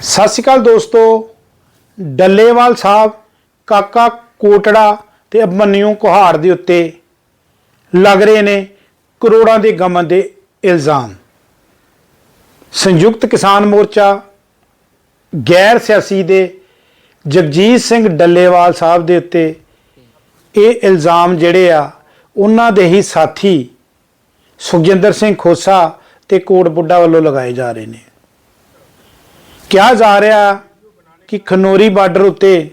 ਸਤਿ ਸ਼੍ਰੀ ਅਕਾਲ ਦੋਸਤੋ, ਡੱਲੇਵਾਲ ਸਾਹਿਬ, ਕਾਕਾ ਕੋਟੜਾ ਤੇ ਅਭਮਨਿਊ ਕੁਹਾੜ ਦੇ ਉੱਤੇ ਲੱਗ ਰਹੇ ਨੇ ਕਰੋੜਾਂ ਦੇ ਗਮਨ ਦੇ ਇਲਜ਼ਾਮ। ਸੰਯੁਕਤ ਕਿਸਾਨ ਮੋਰਚਾ ਗੈਰ ਸਿਆਸੀ ਦੇ ਜਗਜੀਤ ਸਿੰਘ ਡੱਲੇਵਾਲ ਸਾਹਿਬ ਦੇ ਉੱਤੇ ਇਹ ਇਲਜ਼ਾਮ ਜਿਹੜੇ ਆ, ਉਹਨਾਂ ਦੇ ਹੀ ਸਾਥੀ ਸੁਖਜਿੰਦਰ ਸਿੰਘ ਖੋਸਾ ਤੇ ਕੋਟ ਬੁੱਢਾ ਵੱਲੋਂ ਲਗਾਏ ਜਾ ਰਹੇ ਨੇ। ਕਿਹਾ ਜਾ ਰਿਹਾ ਕਿ ਖਨੋਰੀ ਬਾਰਡਰ ਉੱਤੇ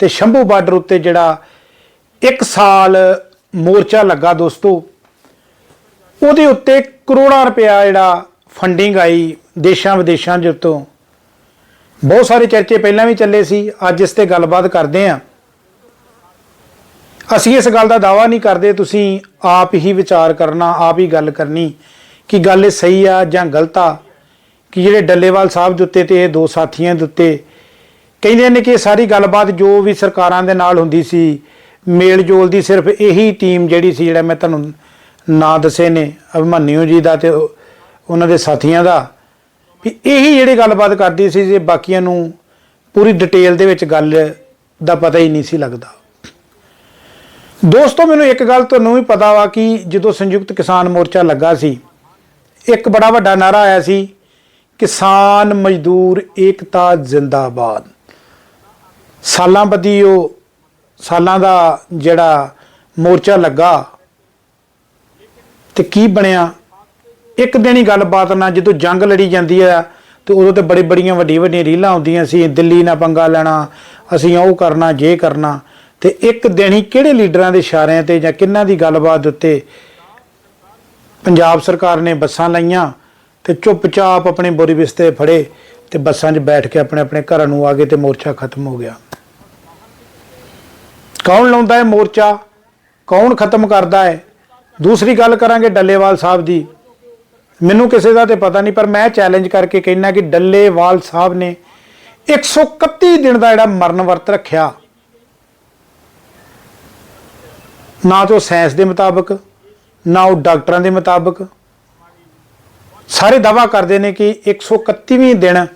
ਤੇ ਸ਼ੰਭੂ ਬਾਰਡਰ ਉੱਤੇ ਜਿਹੜਾ 1 ਸਾਲ ਮੋਰਚਾ ਲੱਗਾ ਦੋਸਤੋ, ਉਹਦੇ ਉੱਤੇ ਕਰੋੜਾਂ ਰੁਪਇਆ ਜਿਹੜਾ ਫੰਡਿੰਗ ਆਈ ਦੇਸ਼ਾਂ ਵਿਦੇਸ਼ਾਂ ਦੇ ਉੱਤੋਂ। ਬਹੁਤ ਸਾਰੇ ਚਰਚੇ ਪਹਿਲਾਂ ਵੀ ਚੱਲੇ ਸੀ, ਅੱਜ ਇਸ ਤੇ ਗੱਲਬਾਤ ਕਰਦੇ ਆਂ ਅਸੀਂ ਇਸ ਗੱਲ ਦਾ ਦਾਵਾ ਨਹੀਂ ਕਰਦੇ, ਤੁਸੀਂ ਆਪ ਹੀ ਵਿਚਾਰ ਕਰਨਾ, ਆਪ ਹੀ ਗੱਲ ਕਰਨੀ ਕਿ ਗੱਲ ਇਹ ਸਹੀ ਆ ਜਾਂ ਗਲਤ ਆ। ਕਿ ਜਿਹੜੇ ਡੱਲੇਵਾਲ ਸਾਹਿਬ ਦੇ ਉੱਤੇ ਤੇ ਇਹ ਦੋ ਸਾਥੀਆਂ ਦੇ ਉੱਤੇ ਕਹਿੰਦੇ ਨੇ ਕਿ ਇਹ ਸਾਰੀ ਗੱਲਬਾਤ ਜੋ ਵੀ ਸਰਕਾਰਾਂ ਦੇ ਨਾਲ ਹੁੰਦੀ ਸੀ ਮੇਲ ਜੋਲ ਦੀ ਸਿਰਫ ਇਹੀ ਟੀਮ ਜਿਹੜੀ ਸੀ ਜਿਹੜਾ ਮੈਂ ਤੁਹਾਨੂੰ ਨਾਂ ਦੱਸੇ ਨੇ ਅਭਿਮਨਿਊ ਜੀ ਦਾ ਤੇ ਉਹਨਾਂ ਦੇ ਸਾਥੀਆਂ ਦਾ, ਵੀ ਇਹੀ ਜਿਹੜੀ ਗੱਲਬਾਤ ਕਰਦੀ ਸੀ ਜੇ ਬਾਕੀਆਂ ਨੂੰ ਪੂਰੀ ਡਿਟੇਲ ਦੇ ਵਿੱਚ ਗੱਲ ਦਾ ਪਤਾ ਹੀ ਨਹੀਂ ਸੀ ਲੱਗਦਾ। ਦੋਸਤੋ, ਮੈਨੂੰ ਇੱਕ ਗੱਲ ਤੁਹਾਨੂੰ ਵੀ ਪਤਾ ਵਾ ਕਿ ਜਦੋਂ ਸੰਯੁਕਤ ਕਿਸਾਨ ਮੋਰਚਾ ਲੱਗਾ ਸੀ, ਇੱਕ ਬੜਾ ਵੱਡਾ ਨਾਰਾ ਆਇਆ ਸੀ ਕਿਸਾਨ ਮਜ਼ਦੂਰ ਏਕਤਾ ਜ਼ਿੰਦਾਬਾਦ। ਸਾਲਾਂ ਬੱਧੀ ਉਹ ਸਾਲਾਂ ਦਾ ਜਿਹੜਾ ਮੋਰਚਾ ਲੱਗਾ ਤੇ ਕੀ ਬਣਿਆ? ਇੱਕ ਦਿਨ ਹੀ ਗੱਲਬਾਤ ਨਾਲ ਜਦੋਂ ਜੰਗ ਲੜੀ ਜਾਂਦੀ ਆ, ਤੇ ਉਦੋਂ ਤੇ ਬੜੀ ਬੜੀਆਂ ਵੱਡੀਆਂ ਵੱਡੀਆਂ ਰੀਲਾਂ ਆਉਂਦੀਆਂ ਸੀ, ਦਿੱਲੀ ਨਾਲ ਪੰਗਾ ਲੈਣਾ, ਅਸੀਂ ਉਹ ਕਰਨਾ, ਜੇ ਕਰਨਾ। ਤੇ ਇੱਕ ਦਿਨ ਹੀ ਕਿਹੜੇ ਲੀਡਰਾਂ ਦੇ ਇਸ਼ਾਰਿਆਂ ਤੇ ਜਾਂ ਕਿੰਨਾਂ ਦੀ ਗੱਲਬਾਤ ਉੱਤੇ ਪੰਜਾਬ ਸਰਕਾਰ ਨੇ ਬੱਸਾਂ ਲਾਈਆਂ ਤੇ ਚੁੱਪਚਾਪ ਆਪਣੇ ਬੋਰੀ ਬਿਸਤੇ ਫੜੇ ਤੇ ਬੱਸਾਂ 'ਚ ਬੈਠ ਕੇ ਆਪਣੇ ਆਪਣੇ ਘਰਾਂ ਨੂੰ ਆ ਗਏ ਤੇ ਮੋਰਚਾ ਖਤਮ ਹੋ ਗਿਆ। ਕੌਣ ਲਾਉਂਦਾ ਹੈ ਮੋਰਚਾ? ਕੌਣ ਖਤਮ ਕਰਦਾ ਹੈ? ਦੂਸਰੀ ਗੱਲ ਕਰਾਂਗੇ ਡੱਲੇਵਾਲ ਸਾਹਿਬ ਦੀ। ਮੈਨੂੰ ਕਿਸੇ ਦਾ ਤੇ ਪਤਾ ਨਹੀਂ, ਪਰ ਮੈਂ ਚੈਲੰਜ ਕਰਕੇ ਕਹਿਣਾ ਕਿ ਡੱਲੇਵਾਲ ਸਾਹਿਬ ਨੇ 131 ਦਿਨ ਦਾ ਜਿਹੜਾ ਮਰਨ ਵਰਤ ਰੱਖਿਆ। ਨਾ ਤਾਂ ਸਾਇੰਸ ਦੇ ਮੁਤਾਬਕ, ਨਾ ਉਹ ਡਾਕਟਰਾਂ ਦੇ ਮੁਤਾਬਕ ਸਾਰੇ ਦਾਵਾ ਕਰਦੇ ਨੇ ਕਿ 131ਵੀਂ ਦਿਨ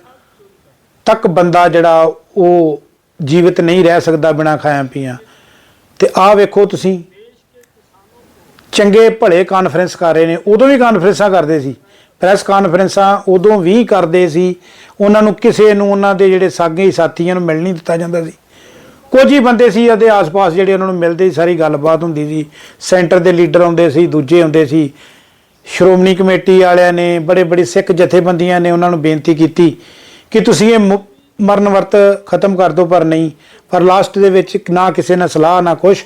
ਤੱਕ ਬੰਦਾ ਜਿਹੜਾ ਉਹ ਜੀਵਿਤ ਨਹੀਂ ਰਹਿ ਸਕਦਾ ਬਿਨਾ ਖਾਇਆ ਪੀਆ। ਤੇ ਆਹ ਵੇਖੋ ਤੁਸੀਂ, ਚੰਗੇ ਭਲੇ ਕਾਨਫਰੰਸ ਕਰ ਰਹੇ ਨੇ, ਉਦੋਂ ਵੀ ਕਾਨਫਰੰਸਾਂ ਕਰਦੇ ਸੀ। ਪ੍ਰੈਸ ਕਾਨਫਰੰਸਾਂ ਉਦੋਂ ਵੀ ਕਰਦੇ ਸੀ। ਉਹਨਾਂ ਨੂੰ ਕਿਸੇ ਨੂੰ ਉਹਨਾਂ ਦੇ ਜਿਹੜੇ ਸਾਗੇ ਸਾਥੀਆਂ ਨੂੰ ਮਿਲ ਨਹੀਂ ਦਿੱਤਾ ਜਾਂਦਾ ਸੀ। ਕੁਝ ਹੀ ਬੰਦੇ ਸੀ ਉਹਦੇ ਆਸ-ਪਾਸ ਜਿਹੜੇ ਉਹਨਾਂ ਨੂੰ ਮਿਲਦੇ ਸੀ, ਸਾਰੀ ਗੱਲਬਾਤ ਹੁੰਦੀ ਸੀ। ਸੈਂਟਰ ਦੇ ਲੀਡਰ ਆਉਂਦੇ ਸੀ, ਦੂਜੇ ਆਉਂਦੇ ਸੀ। ਸ਼੍ਰੋਮਣੀ ਕਮੇਟੀ ਵਾਲਿਆਂ ਨੇ, ਬੜੇ ਬੜੇ ਸਿੱਖ ਜਥੇਬੰਦੀਆਂ ਨੇ ਉਹਨਾਂ ਨੂੰ ਬੇਨਤੀ ਕੀਤੀ ਕਿ ਤੁਸੀਂ ਇਹ ਮੁ- ਮਰਨ ਵਰਤ ਖਤਮ ਕਰ ਦਿਓ, ਪਰ ਨਹੀਂ। ਪਰ ਲਾਸਟ ਦੇ ਵਿੱਚ ਨਾ ਕਿਸੇ ਨਾਲ ਸਲਾਹ, ਨਾ ਕੁਛ।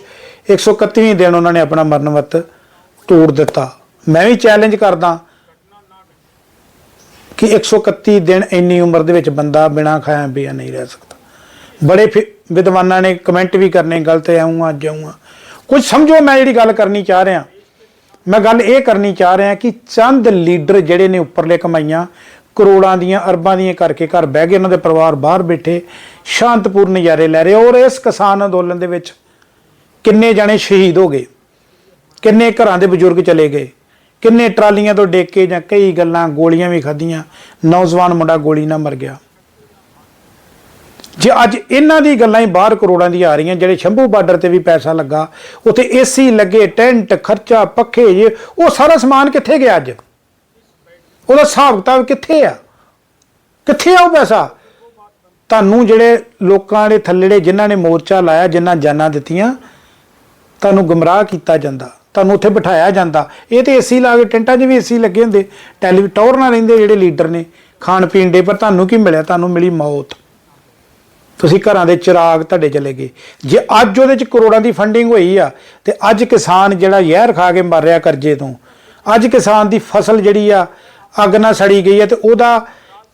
131ਵੀਂ ਦਿਨ ਉਹਨਾਂ ਨੇ ਆਪਣਾ ਮਰਨ ਵਰਤ ਤੋੜ ਦਿੱਤਾ। ਮੈਂ ਵੀ ਚੈਲੰਜ ਕਰਦਾ ਕਿ 131 ਦਿਨ ਇੰਨੀ ਉਮਰ ਦੇ ਵਿੱਚ ਬੰਦਾ ਬਿਨਾ ਖਾਇਆ ਪੀਆ ਨਹੀਂ ਰਹਿ ਸਕਦਾ। ਬੜੇ ਫਿ- ਵਿਦਵਾਨਾਂ ਨੇ ਕਮੈਂਟ ਵੀ ਕਰਨੇ, ਗਲਤ ਆਉਂਗਾ ਅੱਜ ਆਉਂਗਾ ਕੁਝ ਸਮਝੋ, ਮੈਂ ਜਿਹੜੀ ਗੱਲ ਕਰਨੀ ਚਾਹ ਰਿਹਾ। ਮੈਂ ਗੱਲ ਇਹ ਕਰਨੀ ਚਾਹ ਰਿਹਾ ਕਿ ਚੰਦ ਲੀਡਰ ਜਿਹੜੇ ਨੇ ਉੱਪਰਲੇ ਕਮਾਈਆਂ ਕਰੋੜਾਂ ਦੀਆਂ, ਅਰਬਾਂ ਦੀਆਂ ਕਰਕੇ ਘਰ ਬਹਿ ਗਏ, ਉਹਨਾਂ ਦੇ ਪਰਿਵਾਰ ਬਾਹਰ ਬੈਠੇ, ਸ਼ਾਂਤਪੂਰਨ ਨਜ਼ਾਰੇ ਲੈ ਰਹੇ। ਔਰ ਇਸ ਕਿਸਾਨ ਅੰਦੋਲਨ ਦੇ ਵਿੱਚ ਕਿੰਨੇ ਜਾਣੇ ਸ਼ਹੀਦ ਹੋ ਗਏ, ਕਿੰਨੇ ਘਰਾਂ ਦੇ ਬਜ਼ੁਰਗ ਚਲੇ ਗਏ, ਕਿੰਨੇ ਟਰਾਲੀਆਂ ਤੋਂ ਡੇਕ ਕੇ ਜਾਂ ਕਈ ਗੱਲਾਂ ਗੋਲੀਆਂ ਵੀ ਖਾਧੀਆਂ, ਨੌਜਵਾਨ ਮੁੰਡਾ ਗੋਲੀ ਨਾਲ ਮਰ ਗਿਆ। ਜੇ ਅੱਜ ਇਹਨਾਂ ਦੀ ਗੱਲਾਂ ਹੀ ਬਾਹਰ ਕਰੋੜਾਂ ਦੀ ਆ ਰਹੀਆਂ, ਜਿਹੜੇ ਸ਼ੰਭੂ ਬਾਰਡਰ ਤੇ ਵੀ ਪੈਸਾ ਲੱਗਾ, ਉੱਥੇ ਏਸੀ ਲੱਗੇ, ਟੈਂਟ, ਖਰਚਾ, ਪੱਖੇ ਜੇ, ਉਹ ਸਾਰਾ ਸਮਾਨ ਕਿੱਥੇ ਗਿਆ ਅੱਜ? ਉਹਦਾ ਹਿਸਾਬ ਕਿਤਾਬ ਕਿੱਥੇ ਆ? ਕਿੱਥੇ ਆ ਉਹ ਪੈਸਾ? ਤੁਹਾਨੂੰ ਜਿਹੜੇ ਲੋਕਾਂ ਦੇ ਥੱਲੜੇ ਜਿਨ੍ਹਾਂ ਨੇ ਮੋਰਚਾ ਲਾਇਆ, ਜਿਨ੍ਹਾਂ ਜਾਨਾਂ ਦਿੱਤੀਆਂ, ਤੁਹਾਨੂੰ ਗੁੰਮਰਾਹ ਕੀਤਾ ਜਾਂਦਾ, ਤੁਹਾਨੂੰ ਉੱਥੇ ਬਿਠਾਇਆ ਜਾਂਦਾ। ਇਹ ਤੇ ਏਸੀ ਲਾ ਕੇ ਟੈਂਟਾਂ 'ਚ ਵੀ ਏਸੀ ਲੱਗੇ ਹੁੰਦੇ ਟੈਲੀਵੀ ਟੌਰ ਨਾਲ ਰਹਿੰਦੇ ਜਿਹੜੇ ਲੀਡਰ ਨੇ ਖਾਣ ਪੀਣ ਦੇ, ਪਰ ਤੁਹਾਨੂੰ ਕੀ ਮਿਲਿਆ? ਤੁਹਾਨੂੰ ਮਿਲੀ ਮੌਤ। ਤੁਸੀਂ ਘਰਾਂ ਦੇ ਚਿਰਾਗ ਤੁਹਾਡੇ ਚਲੇ ਗਏ। ਜੇ ਅੱਜ ਉਹਦੇ 'ਚ ਕਰੋੜਾਂ ਦੀ ਫੰਡਿੰਗ ਹੋਈ ਆ, ਤੇ ਅੱਜ ਕਿਸਾਨ ਜਿਹੜਾ ਜ਼ਹਿਰ ਖਾ ਕੇ ਮਰ ਰਿਹਾ ਕਰਜ਼ੇ ਤੋਂ, ਅੱਜ ਕਿਸਾਨ ਦੀ ਫਸਲ ਜਿਹੜੀ ਆ, ਅੱਗ ਨਾਲ ਸੜੀ ਗਈ ਹੈ ਤੇ ਉਹਦਾ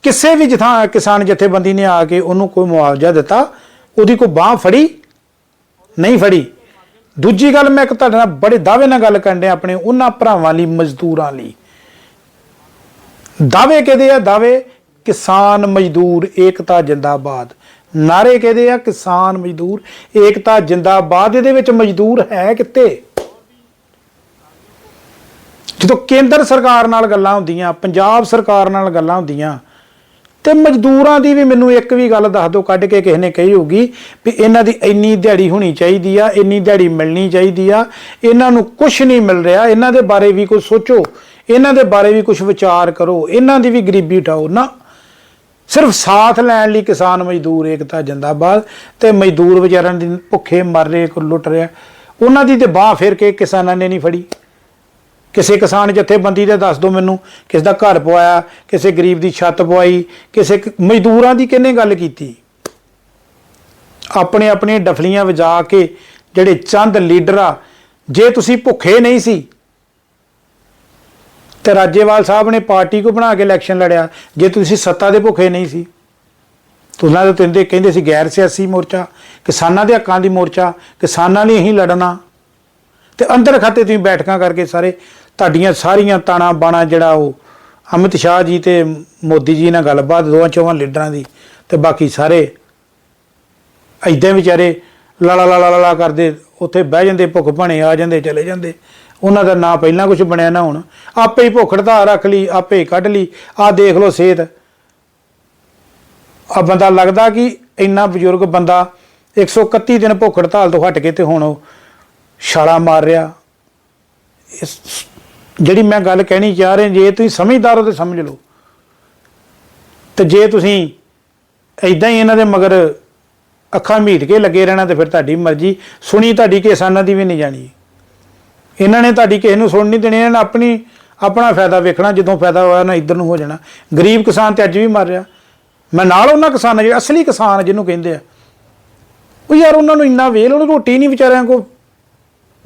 ਕਿਸੇ ਵੀ ਜਥਾ, ਕਿਸਾਨ ਜਥੇਬੰਦੀ ਨੇ ਆ ਕੇ ਉਹਨੂੰ ਕੋਈ ਮੁਆਵਜ਼ਾ ਦਿੱਤਾ, ਉਹਦੀ ਕੋਈ ਬਾਹ ਫੜੀ? ਨਹੀਂ ਫੜੀ। ਦੂਜੀ ਗੱਲ ਮੈਂ ਇੱਕ ਤੁਹਾਡੇ ਨਾਲ ਬੜੇ ਦਾਅਵੇ ਨਾਲ ਗੱਲ ਕਰਨ ਡਿਆ ਆਪਣੇ ਉਹਨਾਂ ਭਰਾਵਾਂ ਲਈ, ਮਜ਼ਦੂਰਾਂ ਲਈ। ਦਾਅਵੇ ਕਿਹਦੇ ਆ? ਦਾਅਵੇ ਕਿਸਾਨ ਮਜ਼ਦੂਰ ਏਕਤਾ ਜਿੰਦਾਬਾਦ। ਨਾਰੇ ਕਿਹਦੇ ਆ ਕਿਸਾਨ ਮਜ਼ਦੂਰ, ਏਕਤਾ ਜਿੰਦਾਬਾਦ ਇਹਦੇ ਵਿੱਚ ਮਜ਼ਦੂਰ ਹੈ ਕਿੱਥੇ? ਜਦੋਂ ਕੇਂਦਰ ਸਰਕਾਰ ਨਾਲ ਗੱਲਾਂ ਹੁੰਦੀਆਂ, ਪੰਜਾਬ ਸਰਕਾਰ ਨਾਲ ਗੱਲਾਂ ਹੁੰਦੀਆਂ, ਤੇ ਮਜ਼ਦੂਰਾਂ ਦੀ ਵੀ ਮੈਨੂੰ ਇੱਕ ਵੀ ਗੱਲ ਦੱਸ ਦਿਓ, ਕੱਢ ਕੇ ਕਿਸੇ ਨੇ ਕਹੀ ਹੋਊਗੀ ਵੀ ਇਹਨਾਂ ਦੀ ਇੰਨੀ ਦਿਹਾੜੀ ਹੋਣੀ ਚਾਹੀਦੀ ਆ, ਇੰਨੀ ਦਿਹਾੜੀ ਮਿਲਣੀ ਚਾਹੀਦੀ ਆ, ਇਹਨਾਂ ਨੂੰ ਕੁਝ ਨਹੀਂ ਮਿਲ ਰਿਹਾ, ਇਹਨਾਂ ਦੇ ਬਾਰੇ ਵੀ ਕੁਝ ਸੋਚੋ, ਇਹਨਾਂ ਦੇ ਬਾਰੇ ਵੀ ਕੁਝ ਵਿਚਾਰ ਕਰੋ, ਇਹਨਾਂ ਦੀ ਵੀ ਗਰੀਬੀ ਉਠਾਓ। ਨਾ ਸਿਰਫ ਸਾਥ ਲੈਣ ਲਈ ਕਿਸਾਨ ਮਜ਼ਦੂਰ, ਏਕਤਾ, ਜਿੰਦਾਬਾਦ ਤੇ ਮਜ਼ਦੂਰ ਵਿਚਾਰਿਆਂ ਦੀ ਭੁੱਖੇ ਮਰ ਰਹੇ, ਕੋ ਲੁੱਟ ਰਿਹਾ ਉਹਨਾਂ ਦੀ ਤੇ ਬਾਹ ਫਿਰ ਕੇ ਕਿਸਾਨਾਂ ਨੇ ਨਹੀਂ ਫੜੀ। ਕਿਸੇ ਕਿਸਾਨ ਜਥੇਬੰਦੀ ਦੇ ਦੱਸ ਦਿਓ ਮੈਨੂੰ ਕਿਸ ਦਾ ਘਰ ਪਵਾਇਆ, ਕਿਸੇ ਗਰੀਬ ਦੀ ਛੱਤ ਪਵਾਈ, ਕਿਸੇ ਮਜ਼ਦੂਰਾਂ ਦੀ ਕਿਹਨੇ ਗੱਲ ਕੀਤੀ? ਆਪਣੇ ਆਪਣੇ ਡਫਲੀਆਂ ਵਜਾ ਕੇ ਜਿਹੜੇ ਚੰਦ ਲੀਡਰ ਆ, ਜੇ ਤੁਸੀਂ ਭੁੱਖੇ ਨਹੀਂ ਸੀ ਤੇ ਰਾਜੇਵਾਲ ਸਾਹਿਬ ਨੇ ਪਾਰਟੀ ਕੋ ਬਣਾ ਕੇ ਇਲੈਕਸ਼ਨ ਲੜਿਆ। ਜੇ ਤੁਸੀਂ ਸੱਤਾ ਦੇ ਭੁੱਖੇ ਨਹੀਂ ਸੀ ਤੁਸਾਂ ਦੇ ਤਿੰਦੇ ਕਹਿੰਦੇ ਸੀ ਗੈਰ ਸਿਆਸੀ ਮੋਰਚਾ, ਕਿਸਾਨਾਂ ਦੇ ਹੱਕਾਂ ਦੀ ਮੋਰਚਾ, ਕਿਸਾਨਾਂ ਲਈ ਹੀ ਲੜਨਾ। ਤੇ ਅੰਦਰ ਖਾਤੇ ਤੁਸੀਂ ਬੈਠਕਾਂ ਕਰਕੇ ਸਾਰੇ, ਤੁਹਾਡੀਆਂ ਸਾਰੀਆਂ ਤਾਣਾ ਬਾਣਾ ਜਿਹੜਾ ਉਹ, ਅਮਿਤ ਸ਼ਾਹ ਜੀ ਤੇ ਮੋਦੀ ਜੀ ਨਾਲ ਗੱਲਬਾਤ, ਦੋਵਾਂ ਚੋਵਾਂ ਲੀਡਰਾਂ ਦੀ, ਤੇ ਬਾਕੀ ਸਾਰੇ ਐਦਾਂ ਵਿਚਾਰੇ ਲਾਲਾ ਲਾਲਾ ਲਾਲਾ ਕਰਦੇ, ਉੱਥੇ ਬਹਿ ਜਾਂਦੇ, ਭੁੱਖ ਭਾਣੇ ਆ ਜਾਂਦੇ, ਚਲੇ ਜਾਂਦੇ। ਉਹਨਾਂ ਦਾ ਨਾਂ ਪਹਿਲਾਂ ਕੁਝ ਬਣਿਆ ਨਾ ਹੁਣ। ਆਪੇ ਹੀ ਭੁੱਖ ਹੜਤਾਲ ਰੱਖ ਲਈ, ਆਪੇ ਹੀ ਕੱਢ ਲਈ। ਆਹ ਦੇਖ ਲਓ ਸਿਹਤ। ਆ ਬੰਦਾ ਲੱਗਦਾ ਕਿ ਇੰਨਾ ਬਜ਼ੁਰਗ ਬੰਦਾ 131 ਦਿਨ ਭੁੱਖ ਹੜਤਾਲ ਤੋਂ ਹਟ ਕੇ ਤੇ ਹੁਣ ਉਹ ਛਾਲਾ ਮਾਰ ਰਿਹਾ। ਇਸ ਜਿਹੜੀ ਮੈਂ ਗੱਲ ਕਹਿਣੀ ਚਾਹ ਰਿਹਾ, ਜੇ ਤੁਸੀਂ ਸਮਝਦਾਰ ਹੋ ਤੇ ਸਮਝ ਲਓ। ਤੇ ਜੇ ਤੁਸੀਂ ਐਦਾਂ ਹੀ ਇਹਨਾਂ ਦੇ ਮਗਰ ਅੱਖਾਂ ਮੀਟ ਕੇ ਲੱਗੇ ਰਹਿਣਾ ਤੇ ਫਿਰ ਤੁਹਾਡੀ ਮਰਜ਼ੀ। ਸੁਣੀ ਤੁਹਾਡੀ ਕਿਸਾਨਾਂ ਦੀ ਵੀ ਨਹੀਂ ਜਾਣੀ। ਇਹਨਾਂ ਨੇ ਤੁਹਾਡੀ ਕਿਸੇ ਨੂੰ ਸੁਣ ਨਹੀਂ ਦੇਣੀ, ਇਹਨਾਂ ਨੇ ਆਪਣੀ, ਆਪਣਾ ਫਾਇਦਾ ਵੇਖਣਾ, ਜਦੋਂ ਫਾਇਦਾ ਹੋਇਆ ਨਾ ਇੱਧਰ ਨੂੰ ਹੋ ਜਾਣਾ। ਗਰੀਬ ਕਿਸਾਨ ਤੇ ਅੱਜ ਵੀ ਮਰ ਰਿਹਾ। ਮੈਂ ਨਾਲ ਉਹਨਾਂ ਕਿਸਾਨਾਂ ਜਿਹੜੇ ਅਸਲੀ ਕਿਸਾਨ ਜਿਹਨੂੰ ਕਹਿੰਦੇ ਆ। ਉਹ ਯਾਰ ਉਹਨਾਂ ਨੂੰ ਇੰਨਾ ਵੇਲ, ਉਹਨੂੰ ਰੋਟੀ ਨਹੀਂ ਵਿਚਾਰਿਆਂ ਕੋ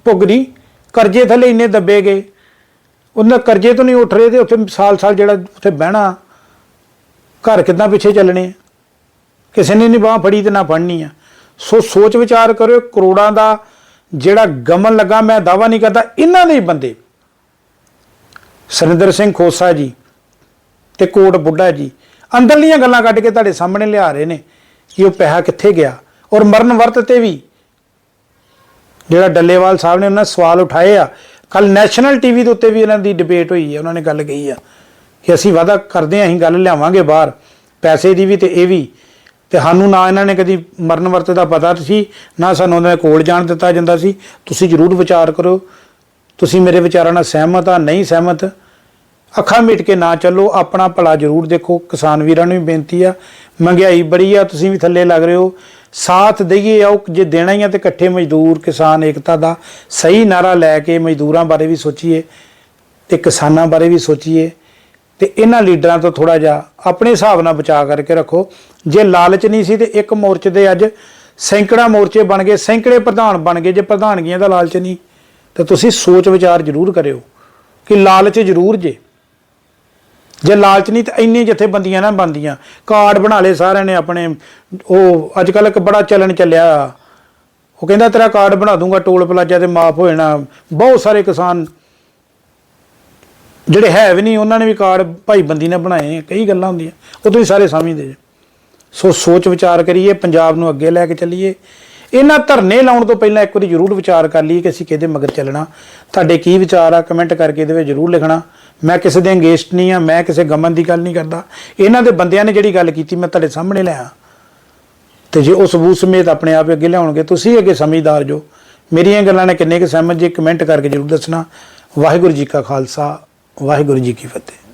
ਭੁਗਦੀ। ਕਰਜ਼ੇ ਥੱਲੇ ਇੰਨੇ ਦੱਬੇ ਗਏ। ਉਹਨਾਂ ਕਰਜ਼ੇ ਤੋਂ ਨਹੀਂ ਉੱਠ ਰਹੇ ਤੇ ਉੱਥੇ ਸਾਲ ਸਾਲ ਜਿਹੜਾ ਉੱਥੇ ਬਹਿਣਾ। ਘਰ ਕਿੱਦਾਂ ਪਿੱਛੇ ਚੱਲਣੇ ਕਿਸੇ ਨੇ ਨਹੀਂ ਬਾਹ ਫੜੀ ਤੇ ਨਾ ਫੜਨੀ ਆ। ਸੋ ਸੋਚ ਵਿਚਾਰ ਕਰਿਓ, ਕਰੋੜਾਂ ਦਾ ਜਿਹੜਾ ਗਮਨ ਲੱਗਾ, ਮੈਂ ਦਾਵਾ ਨਹੀਂ ਕਰਦਾ, ਇਹਨਾਂ ਦੇ ਬੰਦੇ। ਸਰਿੰਦਰ ਸਿੰਘ ਖੋਸਾ ਜੀ ਤੇ ਕੋਟ ਬੁੱਢਾ ਜੀ, ਅੰਦਰਲੀਆਂ ਗੱਲਾਂ ਕੱਢ ਕੇ ਤੁਹਾਡੇ ਸਾਹਮਣੇ ਲਿਆ ਰਹੇ ਨੇ ਕਿ ਉਹ ਪੈਸਾ ਕਿੱਥੇ ਗਿਆ। ਔਰ ਮਰਨ ਵਰਤ ਤੇ ਵੀ ਜਿਹੜਾ ਡੱਲੇਵਾਲ ਸਾਹਿਬ ਨੇ ਉਹਨਾਂ ਸਵਾਲ ਉਠਾਏ ਆ। ਕੱਲ ਨੈਸ਼ਨਲ ਟੀਵੀ ਦੇ ਉੱਤੇ ਵੀ ਇਹਨਾਂ ਦੀ ਡਿਬੇਟ ਹੋਈ ਹੈ ਉਹਨਾਂ ਨੇ ਗੱਲ ਕਹੀ ਆ ਕਿ ਅਸੀਂ ਵਾਅਦਾ ਕਰਦੇ ਹਾਂ ਅਸੀਂ ਗੱਲ ਲਿਆਵਾਂਗੇ ਬਾਹਰ। ਪੈਸੇ ਦੀ ਵੀ ਤੇ ਇਹ ਵੀ। ਤੇ ਸਾਨੂੰ ਨਾ ਇਹਨਾਂ ਨੇ ਕਦੀ ਮਰਨ ਵਰਤ ਦਾ ਪਤਾ ਸੀ, ਨਾ ਸਾਨੂੰ ਉਹਨਾਂ ਦੇ ਕੋਲ ਜਾਣ ਦਿੱਤਾ ਜਾਂਦਾ ਸੀ। ਤੁਸੀਂ ਜ਼ਰੂਰ ਵਿਚਾਰ ਕਰੋ। ਤੁਸੀਂ ਮੇਰੇ ਵਿਚਾਰਾਂ ਨਾਲ ਸਹਿਮਤ ਆ, ਨਹੀਂ ਸਹਿਮਤ, ਅੱਖਾਂ ਮੀਟ ਕੇ ਨਾ ਚੱਲੋ। ਆਪਣਾ ਭਲਾ ਜ਼ਰੂਰ ਦੇਖੋ। ਕਿਸਾਨ ਵੀਰਾਂ ਨੂੰ ਵੀ ਬੇਨਤੀ ਆ। ਮਹਿੰਗਾਈ ਬੜੀ ਆ, ਤੁਸੀਂ ਵੀ ਥੱਲੇ ਲੱਗ ਰਹੇ ਹੋ। ਸਾਥ ਦਈਏ ਆਓ, ਜੇ ਦੇਣਾ ਹੀ ਆ ਤੇ ਇਕੱਠੇ ਮਜ਼ਦੂਰ ਕਿਸਾਨ ਏਕਤਾ ਦਾ ਸਹੀ ਨਾਰਾ ਲੈ ਕੇ ਮਜ਼ਦੂਰਾਂ ਬਾਰੇ ਵੀ ਸੋਚੀਏ ਤੇ ਕਿਸਾਨਾਂ ਬਾਰੇ ਵੀ ਸੋਚੀਏ ਤੇ ਇਹਨਾਂ ਲੀਡਰਾਂ ਤੋਂ ਥੋੜਾ ਜਿਹਾ ਆਪਣੇ ਹਿਸਾਬ ਨਾਲ ਬਚਾ ਕਰਕੇ ਰੱਖੋ। ਜੇ ਲਾਲਚ ਨਹੀਂ ਸੀ ਤੇ ਇੱਕ ਮੋਰਚੇ ਦੇ ਅੱਜ ਸੈਂਕੜਾ ਮੋਰਚੇ ਬਣ ਗਏ, ਸੈਂਕੜੇ ਪ੍ਰਧਾਨ ਬਣ ਗਏ, ਜੇ ਪ੍ਰਧਾਨਗੀਆਂ ਦਾ ਲਾਲਚ ਨਹੀਂ, ਤਾਂ ਤੁਸੀਂ ਸੋਚ ਵਿਚਾਰ ਜ਼ਰੂਰ ਕਰਿਓ ਕਿ ਲਾਲਚ ਜ਼ਰੂਰ ਜੇ। ਜੇ ਲਾਲਚ ਨਹੀਂ ਤਾਂ ਇੰਨੇ ਜਥੇਬੰਦੀਆਂ ਨਾ ਬੰਦੀਆਂ ਕਾਰਡ ਬਣਾ ਲਏ ਸਾਰਿਆਂ ਨੇ ਆਪਣੇ, ਉਹ ਅੱਜ ਕੱਲ ਇੱਕ ਬੜਾ ਚੱਲਣ ਚੱਲਿਆ। ਉਹ ਕਹਿੰਦਾ, ਤੇਰਾ ਕਾਰਡ ਬਣਾ ਦੂੰਗਾ, ਟੋਲ ਪਲਾਜ਼ਾ ਤੇ ਮਾਫ ਹੋ ਜਾਣਾ। ਬਹੁਤ ਸਾਰੇ ਕਿਸਾਨ ਜਿਹੜੇ ਹੈ ਵੀ ਨਹੀਂ, ਉਹਨਾਂ ਨੇ ਵੀ ਕਾਰਡ ਭਾਈ ਬੰਦੀ ਨੇ ਬਣਾਏ, ਕਈ ਗੱਲਾਂ ਹੁੰਦੀਆਂ, ਉਹ ਤੁਸੀਂ ਸਾਰੇ ਸਮਝਦੇ ਜੇ। ਸੋ ਸੋਚ ਵਿਚਾਰ ਕਰੀਏ, ਪੰਜਾਬ ਨੂੰ ਅੱਗੇ ਲੈ ਕੇ ਚੱਲੀਏ। ਇਹਨਾਂ ਧਰਨੇ ਲਾਉਣ ਤੋਂ ਪਹਿਲਾਂ ਇੱਕ ਵਾਰੀ ਜ਼ਰੂਰ ਵਿਚਾਰ ਕਰ ਲਈਏ ਕਿ ਅਸੀਂ ਕਿਹਦੇ ਮਗਰ ਚੱਲਣਾ। ਤੁਹਾਡੇ ਕੀ ਵਿਚਾਰ ਆ, ਕਮੈਂਟ ਕਰਕੇ ਇਹਦੇ ਵਿੱਚ ਜ਼ਰੂਰ ਲਿਖਣਾ। ਮੈਂ ਕਿਸੇ ਦੇ ਅੰਗੇਸਟ ਨਹੀਂ ਆ, ਮੈਂ ਕਿਸੇ ਗਮਨ ਦੀ ਗੱਲ ਨਹੀਂ ਕਰਦਾ। ਇਹਨਾਂ ਦੇ ਬੰਦਿਆਂ ਨੇ ਜਿਹੜੀ ਗੱਲ ਕੀਤੀ, ਮੈਂ ਤੁਹਾਡੇ ਸਾਹਮਣੇ ਲਿਆ। ਤੇ ਜੇ ਉਹ ਸਬੂਤ ਸਮੇਤ ਆਪਣੇ ਆਪ ਅੱਗੇ ਲਿਆਉਣਗੇ, ਤੁਸੀਂ ਅੱਗੇ ਸਮਝਦਾਰ ਜੋ। ਮੇਰੀਆਂ ਗੱਲਾਂ ਨੇ ਕਿੰਨੇ ਕੁ ਸਹਿਮਤ, ਜੇ ਕਮੈਂਟ ਕਰਕੇ ਜ਼ਰੂਰ ਦੱਸਣਾ। ਵਾਹਿਗੁਰੂ ਜੀ ਕਾ ਖਾਲਸਾ, ਵਾਹਿਗੁਰੂ ਜੀ ਕੀ ਫਤਿਹ।